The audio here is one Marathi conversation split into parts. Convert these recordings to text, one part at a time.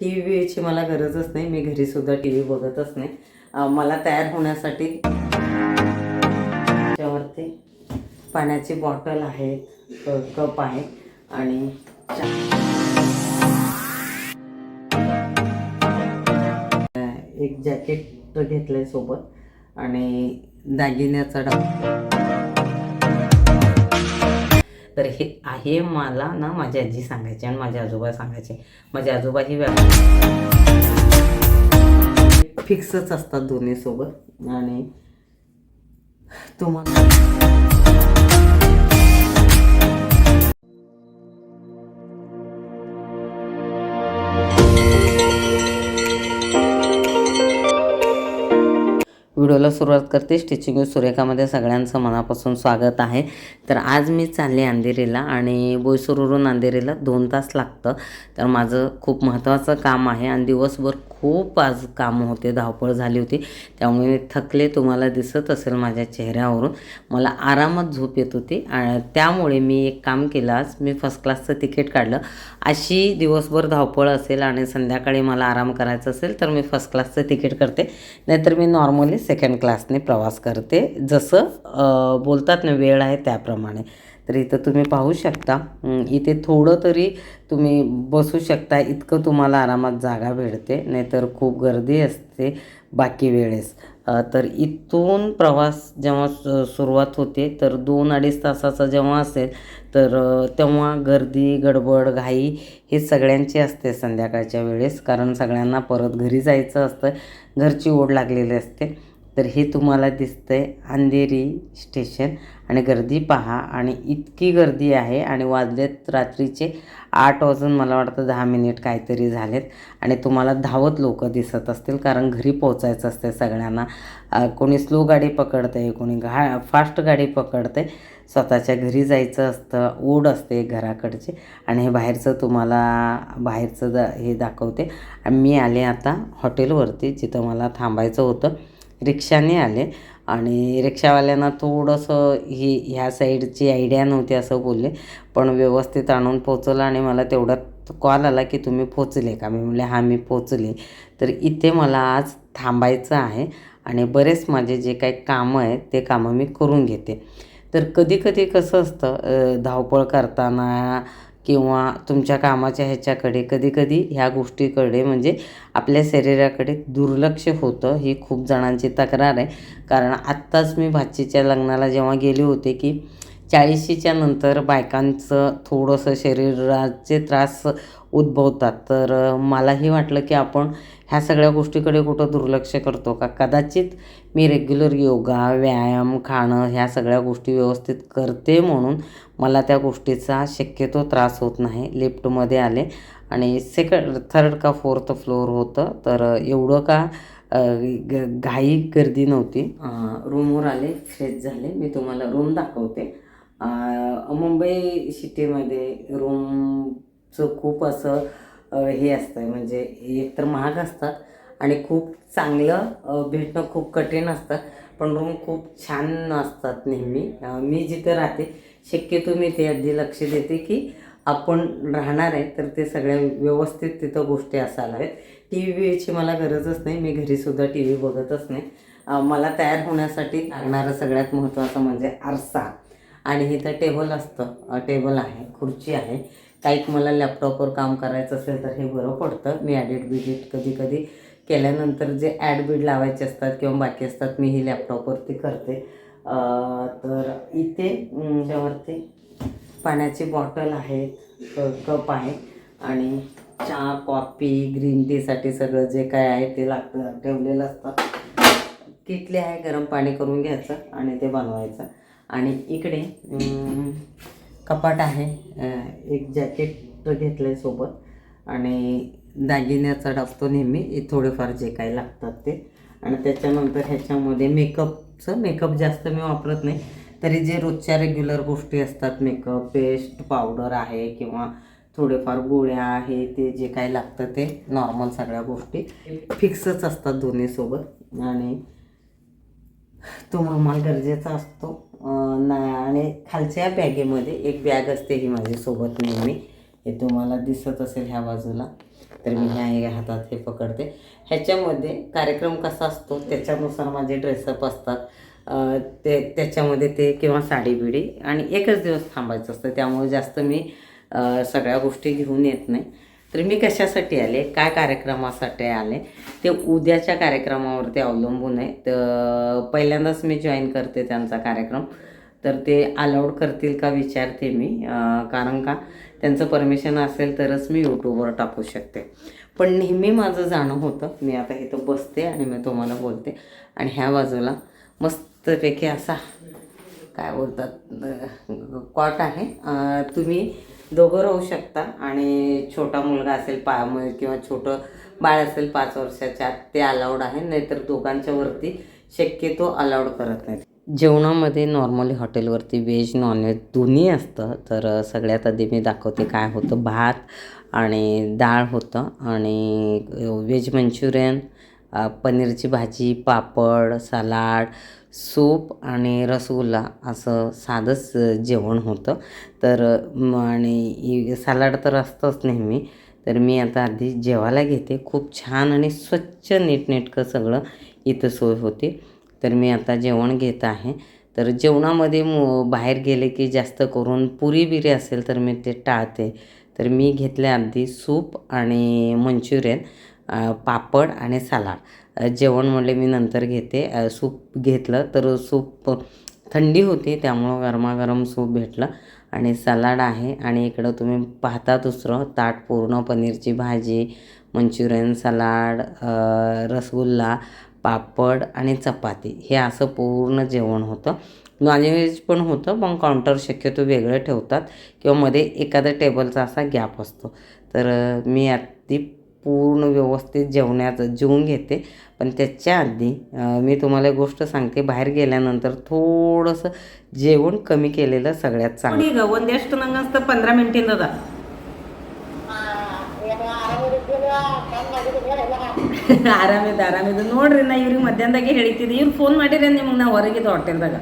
टी व्हीची मला गरजच नाही. मी घरीसुद्धा टी व्ही बघतच नाही. मला तयार होण्यासाठी त्याच्यावरती पाण्याची बॉटल आहे क- कप आहे आणि एक जॅकेट घेतलंय सोबत आणि दागिन्याचा डबा. तर हे आहे मला ना माझी आजी सांगायची आणि माझे आजोबा सांगायचे. माझे आजोबा ही फिक्सच असतात दोन्हीसोबत आणि तुम्हाला व्हिडिओला सुरुवात करते. स्टिचिंग विथ सुरेखामध्ये सगळ्यांचं मनापासून स्वागत आहे. तर आज मी चालले अंधेरीला आणि बोईसरवरून अंधेरीला दोन तास लागतं. तर माझं खूप महत्त्वाचं काम आहे आणि दिवसभर खूप आज कामं होते धावपळ झाली होती. त्यामुळे मी थकले तुम्हाला दिसत असेल माझ्या चेहऱ्यावरून. मला आरामात झोप येत होती. आणि त्यामुळे मी एक काम केलं. आज मी फर्स्ट क्लासचं तिकीट काढलं. अशी दिवसभर धावपळ असेल आणि संध्याकाळी मला आराम करायचा असेल तर मी फर्स्ट क्लासचं तिकीट करते. नाहीतर मी नॉर्मली सेकंड क्लासने प्रवास करते. जसं बोलतात ना वेळ आहे त्याप्रमाणे. तर इथं तुम्ही पाहू शकता. इथे थोडं तरी तुम्ही बसू शकता. इतकं तुम्हाला आरामात जागा भेटते. नाहीतर खूप गर्दी असते. बाकी वेळेस. तर इथून प्रवास जेव्हा सुरुवात होते तर दोन अडीच तासाचा जेव्हा असेल तर तेव्हा गर्दी गडबड घाई हे सगळ्यांची असते संध्याकाळच्या वेळेस. कारण सगळ्यांना परत घरी जायचं असतं. घरची ओढ लागलेली असते. तर हे तुम्हाला दिसतं आहे अंधेरी स्टेशन. आणि गर्दी पहा आणि इतकी गर्दी आहे आणि वाजलेत रात्रीचे आठ वाजून मला वाटतं दहा मिनिट काहीतरी झालेत. आणि तुम्हाला धावत लोक दिसत असतील कारण घरी पोचायचं असते सगळ्यांना. कोणी स्लो गाडी पकडते कोणी घा फास्ट गाडी पकडते स्वतःच्या घरी जायचं असतं ओढ असते घराकडचे. आणि हे बाहेरचं तुम्हाला बाहेरचं दा हे दाखवते. आणि मी आले आता हॉटेलवरती जिथं मला थांबायचं होतं. रिक्षाने आले. आणि रिक्षावाल्यांना थोडंसं ही ह्या साईडची आयडिया नव्हती असं बोलले. पण व्यवस्थित आणून पोचवलं आणि मला तेवढ्यात कॉल आला की तुम्ही पोचले का? मी म्हणले हां मी पोचले तर इथे मला आज थांबायचं आहे आणि बरेच माझे जे काही कामं आहेत ते कामं मी करून घेते. तर कधी कधी कसं असतं धावपळ करताना किंवा तुमच्या कामाच्या ह्याच्याकडे कधीकधी ह्या गोष्टीकडे म्हणजे आपल्या शरीराकडे दुर्लक्ष होतं ही खूप जणांची तक्रार आहे. कारण आत्ताच मी भाचीच्या लग्नाला जेव्हा गेले होते की चाळीशीच्या नंतर बायकांचं थोडंसं शरीराचे त्रास उद्भवतात. तर मलाही वाटलं की आपण ह्या सगळ्या गोष्टीकडे कुठं दुर्लक्ष करतो का? कदाचित मी रेग्युलर योगा व्यायाम खाणं ह्या सगळ्या गोष्टी व्यवस्थित करते म्हणून मला त्या गोष्टीचा शक्यतो त्रास होत नाही. लिफ्टमध्ये आले आणि सेकंड थर्ड का फोर्थ फ्लोअर होतं. तर एवढं का ग घाई गर्दी नव्हती. रूमवर आले फ्रेश झाले. मी तुम्हाला रूम दाखवते. मुंबई सिटीमध्ये रूमचं खूप असं हे असतं म्हणजे एकतर महाग असतात आणि खूप चांगलं भेटणं खूप कठीण असतं. पण रूम खूप छान असतात नेहमी. मी जिथं राहते शक्यतो मी ते अगदी लक्ष देते की आपण राहणार आहे तर ते सगळ्या व्यवस्थित तिथं गोष्टी असायला हव्यात. टी व्हीची मला गरजच नाही मी घरीसुद्धा टी व्ही बघतच नाही. मला तयार होण्यासाठी लागणारं सगळ्यात महत्त्वाचं म्हणजे आरसा. आणि इथं टेबल असतं टेबल आहे खुर्ची आहे. काहीक मला लॅपटॉपवर काम करायचं असेल तर हे बरं पडतं. मी ॲडिट बिडिट कधी कधी केल्यानंतर जे ॲड बीड लावायचे असतात किंवा बाकी असतात मी ही लॅपटॉपवरती करते. तर इथे ज्यावरती पाण्याची बॉटल आहेत कप आहे आणि चहा कॉफी ग्रीन टीसाठी सगळं जे काय आहे ते लागतं ठेवलेलं असतं. किटले आहे गरम पाणी करून घ्यायचं आणि ते बनवायचं. आणि इकडे कपाट आहे एक जॅकेट घेतलं आहे सोबत आणि दागिन्याचा डबतो नेहमी थोडेफार जे काही लागतात ते. आणि त्याच्यानंतर ह्याच्यामध्ये मेकअपचं मेकअप जास्त मी वापरत नाही. तरी जे रोजच्या रेग्युलर गोष्टी असतात मेकअप पेस्ट पावडर आहे किंवा थोडेफार गोळ्या आहे ते जे काही लागतं ते नॉर्मल सगळ्या गोष्टी फिक्सच असतात दोन्हीसोबत आणि तो रुमाल गरजेचा असतो. ना आणि खालच्या बॅगेमध्ये एक बॅग असते ही माझ्यासोबत नेहमी. हे तुम्हाला दिसत असेल ह्या बाजूला. तर मी ह्या ह्या हातात हे पकडते. ह्याच्यामध्ये कार्यक्रम कसा असतो त्याच्यानुसार माझे ड्रेसअप असतात. ते त्याच्यामध्ये ते किंवा साडी बिडी आणि एकच दिवस थांबायचं असतं. त्यामुळे जास्त मी सगळ्या गोष्टी घेऊन येत नाही. तर मी कशासाठी आले काय कार्यक्रमासाठी आले ते उद्याच्या कार्यक्रमावरती अवलंबून आहे. तर पहिल्यांदाच मी जॉईन करते त्यांचा कार्यक्रम. तर ते अलाउड करतील का विचारते मी. कारण का त्यांचं परमिशन असेल तरच मी यूट्यूबवर टाकू शकते. पण नेहमी माझं जाणं होतं मी आता इथं बसते आणि मी तुम्हाला बोलते. आणि ह्या बाजूला मस्तपैकी असा काय बोलतात कॉट आहे. तुम्ही दोघं राहू शकता आणि छोटा मुलगा असेल पा किंवा छोटं बाळ असेल पाच वर्षाच्या आत ते अलाउड आहे. नाहीतर दोघांच्या वरती शक्यतो अलाउड करत नाहीत. जेवणामध्ये नॉर्मली हॉटेलवरती व्हेज नॉनव्हेज दोन्ही असतं. तर सगळ्यात आधी मी दाखवते काय होतं. भात आणि डाळ होतं आणि व्हेज मंचुरियन पनीरची भाजी पापड सलाड सूप आणि रसगुल्ला असं साधंच जेवण होतं. तर आणि सलाड तर असतंच नेहमी. तर मी आता आधी जेवायला घेते. खूप छान आणि स्वच्छ नीटनेटकं सगळं इथं सोय होती. तर मी आता जेवण घेत आहे. तर जेवणामध्ये मो बाहेर गेले की जास्त करून पुरी बिरी असेल तर मी ते टाळते. तर मी घेतले अगदी सूप आणि मंचुरियन पापड आणि सलाड. जेवण म्हणले मी नंतर घेते. सूप घेतलं तर सूप थंडी होती त्यामुळं गरमागरम सूप भेटलं. आणि सलाड आहे आणि इकडं तुम्ही पाहता दुसरं ताट पूर्ण पनीरची भाजी मंचुरियन सलाड रसगुल्ला पापड आणि चपाती. हे असं पूर्ण जेवण होतं. नॉनव्हेज पण होतं मग काउंटर शक्यतो वेगळं ठेवतात किंवा मध्ये एखादा टेबलचा असा गॅप असतो. तर मी आधी पूर्ण व्यवस्थित जेवण्याचं जेवून घेते. पण त्याच्या आधी मी तुम्हाला गोष्ट सांगते. बाहेर गेल्यानंतर थोडंसं जेवण कमी केलेलं सगळ्यात चांगलं. गवंद्याष्ट नंग असतं पंधरा मिनटे दादा ಆರಾಮಿದೆ ಆರಾಮಿದೆ ನೋಡ್ರಿ, ನಾ ಇವ್ರಿಗೆ ಮಧ್ಯಾಹ್ನದಾಗೆ ಹೇಳಿತಿದ್ದೆ ಇವ್ರು ಫೋನ್ ಮಾಡಿರಿ ನಿಮ್ಗೆ ನಾ ಹೊರಗಿದ್ದು ಹೋಟೆಲ್ದಾಗ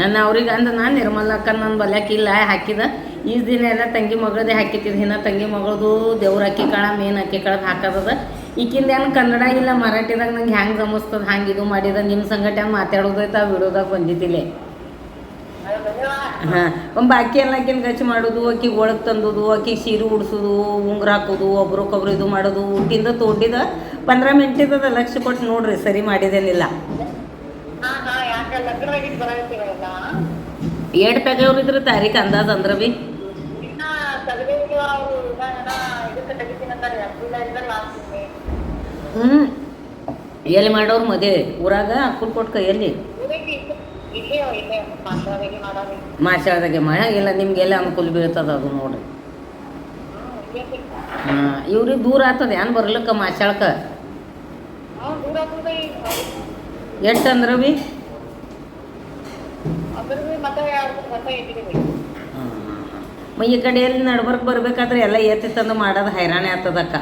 ನಾನು ಅವ್ರಿಗೆ ಅಂದ, ನಾನು ನಿರ್ಮಲ ಅಕ್ಕ ನನ್ನ ಬಲ್ಯಾಕಿಲ್ಲ ಹಾಕಿದ. ಈ ದಿನ ಎಲ್ಲ ತಂಗಿ ಮಗಳದೇ ಹಾಕಿತ್ತಿದ್ದು ಹಿನ್ನ ತಂಗಿ ಮಗಳದು ದೇವ್ರ ಅಕ್ಕಿ ಕಾಳ, ಮೇನ್ ಅಕ್ಕಿ ಕಾಳದ ಹಾಕದದ. ಈಕಿಂದ ಏನು ಕನ್ನಡ ಇಲ್ಲ, ಮರಾಠಿದಾಗ ನಂಗೆ ಹ್ಯಾಂಗೆ ಜಮಸ್ತದ ಹಂಗೆ ಇದು ಮಾಡಿದ ನಿಮ್ಮ ಸಂಗಟ ಮಾತಾಡೋದೈತೆ, ಆ ವಿಡಿಯೋದಾಗ ಬಂದಿದ್ದಿಲ್ಲ. ಹಾಂ ಒಂದು ಅಕ್ಕಿ ಎಲ್ಲ ಅಕ್ಕಿನ ಗಚ್ಚಿ ಮಾಡೋದು ಅಕ್ಕಿ ಒಳಗೆ ತಂದೋದು ಅಕ್ಕಿ ಸೀರೆ ಉಡಿಸೋದು ಉಂಗ್ರ ಹಾಕೋದು ಒಬ್ರೊಕ್ಕೊಬ್ರು ಇದು ಮಾಡೋದು ಊಟಿಂದ ತೋಟಿದ ಪಂದ್ರ ಮಿನಿಟಿದ ಲಕ್ಷ ಕೊಟ್ಟು ನೋಡ್ರಿ ಸರಿ ಮಾಡಿದೇನಿಲ್ಲ. ಏಟ್ ತೆಗೆಯವ್ರು ಇದ್ರೆ ತಾರೀಖ್ ಅಂದಾಜ್ ಅಂದ್ರೆ ಬಿ. ಹ್ಞೂ ಎಲ್ಲಿ ಮಾಡೋರು ಮದುವೆ ಊರಾಗ ಅಕ್ಕಲ್ ಕೊಟ್ಟು ಎಲ್ಲಿ ಮಾಶಾಳದಾಗೆ ಮಾಡ ಇಲ್ಲ ನಿಮ್ಗೆಲ್ಲ ಅನುಕೂಲ ಬೀಳ್ತದ ಅದು ನೋಡ್ರಿ ಹಾಂ ಇವ್ರಿಗೆ ದೂರ ಆಗ್ತದೆ. ಏನು ಬರ್ಲಕ್ಕ ಮಾಶಾಳ್ಕ ಎಷ್ಟು ಅಂದ್ರೆ ಬಿ ಮ ಈ ಕಡೆ ಎಲ್ಲಿ ನಡ್ಬರ್ಕ್ ಬರ್ಬೇಕಾದ್ರೆ ಎಲ್ಲ ಎತ್ತಿ ತಂದು ಮಾಡೋದು ಹೈರಾಣೆ ಆಗ್ತದಕ್ಕ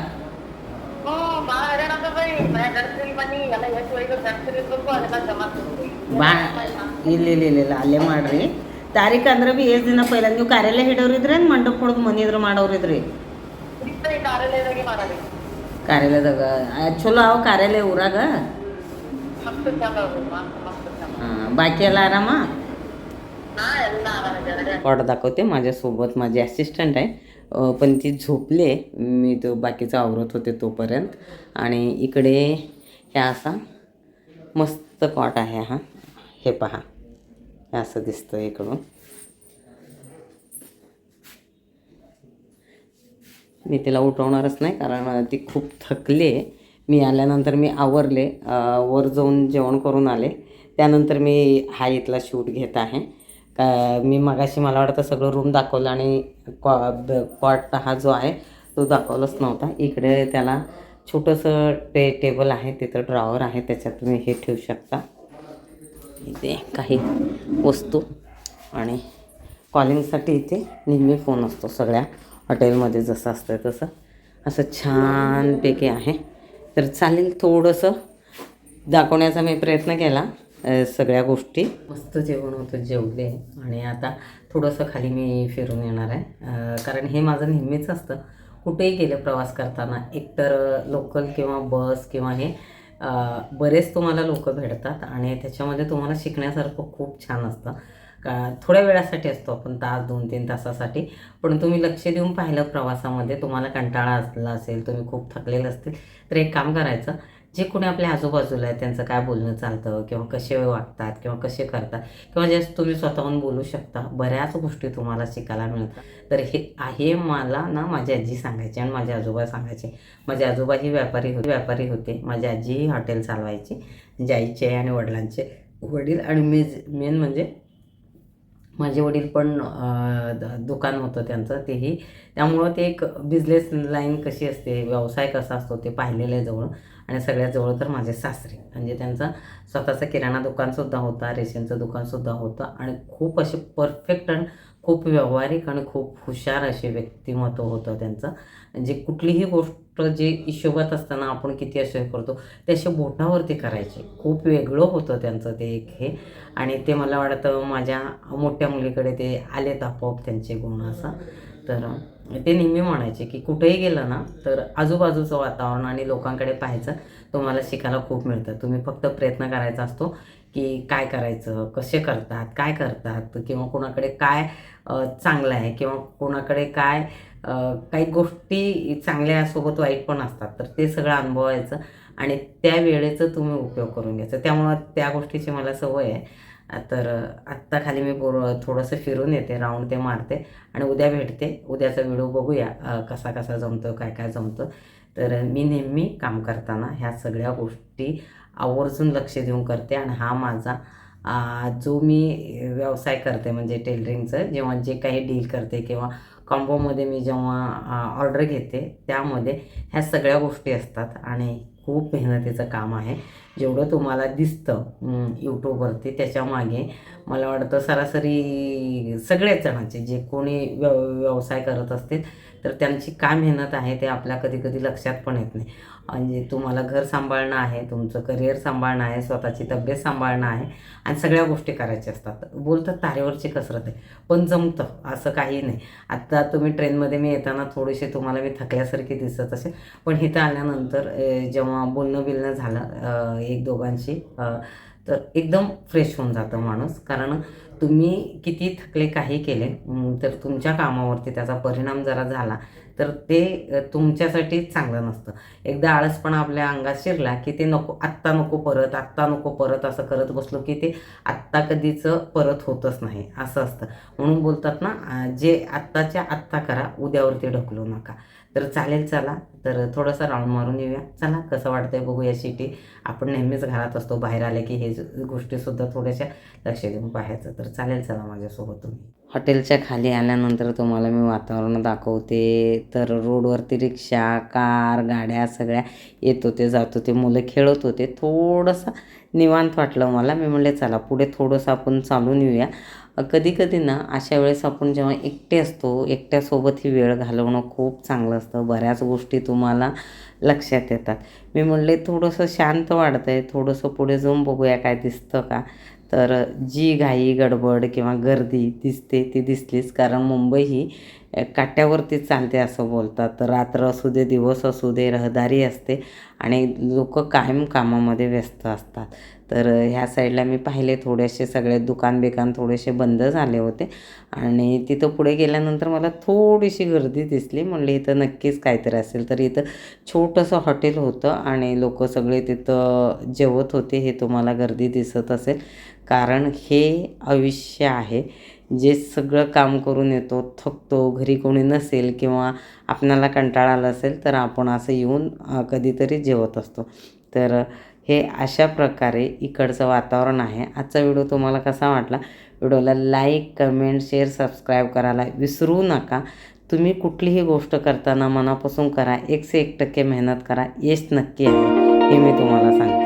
ಬಾ ಇಲ್ಲ ಇಲ್ಲ ಇಲ್ಲ ಇಲ್ಲ ಅಲ್ಲೇ ಮಾಡ್ರಿ ತಾರೀಖ್ ಅಂದ್ರೆ ಬಿ ಎಷ್ಟು ದಿನ ಪೈಲ ನೀವು ಕಾರ್ಯಾಲಯ ಹಿಡೋರಿದ್ರಿ ಏನು ಮಂಡಪ ಹೊಡೆದು ಮನೆ ಇದ್ರ ಮಾಡೋರಿದ್ರಿ ಕಾರ್ಯಾಲಯದಾಗ ಆ, ಚಲೋ ಅವ ಕಾರ್ಯಾಲಯ ಊರಾಗ हां बाकी ಎಲ್ಲ आराम कॉट दाखवते माझ्यासोबत माझी असिस्टंट आहे अ, पण ती झोपली आहे मी तो बाकीचं आवरत होते तोपर्यंत आणि इकडे हे असा मस्त कॉट आहे हा हे पहा हे असं दिसतं इकडून. मी तिला उठवणारच नाही कारण ती खूप थकली आहे. मी आल्यानंतर मी आवरले वर जाऊन जेवण करून आले. त्यानंतर मी हा इथला शूट घेत आहे. का मी मगाशी मला वाटतं सगळं रूम दाखवलं आणि कॉ ब- कॉट हा जो आहे तो दाखवलाच नव्हता. इकडे त्याला छोटंसं टे टेबल आहे तिथं ड्रॉवर आहे त्याच्यात तुम्ही हे ठेवू शकता. इथे काही वस्तू आणि कॉलिंगसाठी इथे नेहमी फोन असतो सगळ्या हॉटेलमध्ये जसं असतं तसं. असं छानपैकी आहे. तर चालेल थोडंसं दाखवण्याचा मी प्रयत्न केला सगळ्या गोष्टी. मस्त जेवण होतं जेवले. आणि आता थोडंसं खाली मी फिरून येणार आहे. कारण हे माझं नेहमीच असतं. कुठेही गेलं प्रवास करताना एकतर लोकल किंवा बस किंवा हे बरेच तुम्हाला लोक भेटतात आणि त्याच्यामध्ये तुम्हाला शिकण्यासारखं खूप छान असतं. का थोड्या वेळासाठी असतो आपण तास दोन तीन तासासाठी. पण तुम्ही लक्ष देऊन पाहिलं प्रवासामध्ये तुम्हाला कंटाळा असला असेल तुम्ही खूप थकलेलं असतील तर एक काम करायचं जे कोणी आपल्या आजूबाजूला आहे त्यांचं काय बोलणं चालतं किंवा कसे वागतात किंवा कसे करतात किंवा जे तुम्ही स्वतःहून बोलू शकता बऱ्याच गोष्टी तुम्हाला शिकायला मिळतात. तर हे आहे मला ना माझी आजी सांगायची आणि माझे आजोबा सांगायचे. माझे आजोबाही व्यापारी होते व्यापारी होते. माझी आजीही हॉटेल चालवायची म्हणजे आईचे आणि वडिलांचे वडील आणि मी मेन म्हणजे माझे वडील पण द- दुकान होतं त्यांचं तेही. त्यामुळं ते एक बिझनेस लाईन कशी असते व्यवसाय कसा असतो ते पाहिलेलं आहे जवळ आणि सगळ्यात जवळ तर माझे सासरे. म्हणजे त्यांचा स्वतःचं किराणा दुकानसुद्धा होता रेशनचं दुकानसुद्धा होतं आणि खूप असे परफेक्ट आणि खूप व्यावहारिक आणि खूप हुशार असे व्यक्तिमत्व होतं त्यांचं. जे कुठलीही गोष्ट जे हिशोबात असताना आपण किती असे करतो ते असे बोटावरती करायचे. खूप वेगळं होतं त्यांचं ते एक हे. आणि ते मला वाटतं माझ्या मोठ्या मुलीकडे ते आलेत आपोआप त्यांचे गुण असं. तर ते नेहमी म्हणायचे की कुठेही गेलं ना तर आजूबाजूचं वातावरण आणि लोकांकडे पाहायचं तुम्हाला शिकायला खूप मिळतं. तुम्ही फक्त प्रयत्न करायचा असतो की काय करायचं कसे करतात काय करतात किंवा कोणाकडे काय चांगलं आहे किंवा कोणाकडे काय काही गोष्टी चांगल्या सोबत वाईट पण असतात. तर ते सगळं अनुभवायचं आणि त्या वेळेचं तुम्ही उपयोग करून घ्यायचा. त्यामुळं त्या गोष्टीची मला सवय आहे. तर आत्ता खाली मी पोर थोडंसं फिरून येते राऊंड ते मारते आणि उद्या भेटते. उद्याचा व्हिडिओ बघूया कसा कसा जमतो काय काय जमतं. तर मी नेहमी काम करताना ह्या सगळ्या गोष्टी आवर्जून लक्ष देऊन करते आणि हा माझा जो मी व्यवसाय करते म्हणजे टेलरिंगचं जेव्हा जे काही डील करते किंवा कॉम्बोमध्ये मी जेव्हा ऑर्डर घेते त्यामध्ये ह्या सगळ्या गोष्टी असतात. आणि खूप मेहनतीचं काम आहे. जेवढं तुम्हाला दिसतं यूट्यूबवरती त्याच्यामागे मला वाटतं सरासरी सगळ्याच जणांचे जे कोणी व्यव व्यवसाय करत असतील तर त्यांची काय मेहनत आहे ते आपल्या कधी कधी लक्षात पण येत नाही. म्हणजे तुम्हाला घर सांभाळणं आहे तुमचं करिअर सांभाळणं आहे स्वतःची तब्येत सांभाळणं आहे आणि सगळ्या गोष्टी करायच्या असतात. बोलतात तारेवरची कसरत आहे पण जमतं असं काही नाही. आत्ता तुम्ही ट्रेनमध्ये मी येताना थोडेसे तुम्हाला मी थकल्यासारखी दिसत असेल पण इथं आल्यानंतर जेव्हा बोलणं बिलणं झालं एक दोघांशी तर एकदम फ्रेश होऊन जातं माणूस. कारण तुम्ही किती थकले काही केले तर तुमच्या कामावरती त्याचा परिणाम जरा झाला तर ते तुमच्यासाठी चांगलं नसतं. एकदा आळसपणा आपल्या अंगात शिरला की ते नको आत्ता नको परत आत्ता नको परत असं करत बसलो की ते आत्ता कधीचं परत होतच नाही असं असतं. म्हणून बोलतात ना जे आत्ताच्या आत्ता करा उद्यावरती ढकलू नका. तर चालेल चला. तर थोडंसं राऊंड मारून येऊया. चला कसं वाटतंय बघूया शिटी. आपण नेहमीच घरात असतो बाहेर आले की हे गोष्टीसुद्धा थोड्याशा लक्ष देऊन पाहायचं. तर चालेल चला माझ्यासोबत तुम्ही. हॉटेलच्या खाली आल्यानंतर तुम्हाला मी वातावरण दाखवते. तर रोडवरती रिक्षा कार गाड्या सगळ्या येत होते जात होते. मुलं खेळत होते. थोडंसं निवांत वाटलं मला. मी म्हणले चला पुढे थोडंसं आपण चालून येऊया. कधी कधी ना अशा वेळेस आपण जेव्हा एकटे असतो एकट्यासोबत ही वेळ घालवणं खूप चांगलं असतं. बऱ्याच गोष्टी तुम्हाला लक्षात येतात. मी म्हणले थोडंसं शांत वाढतं आहे थोडंसं पुढे जाऊन बघूया काय दिसतं का? तर जी घाई गडबड किंवा गर्दी दिसते ती दिसलीच. कारण मुंबई ही काट्यावरती चालते असं बोलतात. रात्र असू दे दिवस असू दे रहदारी असते आणि लोक कायम कामामध्ये व्यस्त असतात. तर ह्या साईडला मी पाहिले थोडेसे सगळे दुकान बिकान थोडेसे बंद झाले होते आणि तिथं पुढे गेल्यानंतर मला थोडीशी गर्दी दिसली. म्हणले इथं नक्कीच काहीतरी असेल. तर इथं छोटंसं हॉटेल होतं आणि लोक सगळे तिथं जेवत होते हे तुम्हाला गर्दी दिसत असेल. कारण हे आयुष्य आहे जे सगळं काम करून येतो थकतो घरी कोणी नसेल किंवा आपणाला कंटाळा आला असेल तर आपण असं येऊन कधीतरी जेवत असतो. तर हे अशा प्रकारे इकडचं वातावरण आहे. आजचा व्हिडिओ तुम्हाला कसा वाटला? व्हिडिओला लाईक कमेंट शेअर सबस्क्राईब करायला विसरू नका. तुम्ही कुठलीही गोष्ट करताना मनापासून करा. एकशे एक टक्के मेहनत करा. यश नक्की आहे. हे मी तुम्हाला सांगते.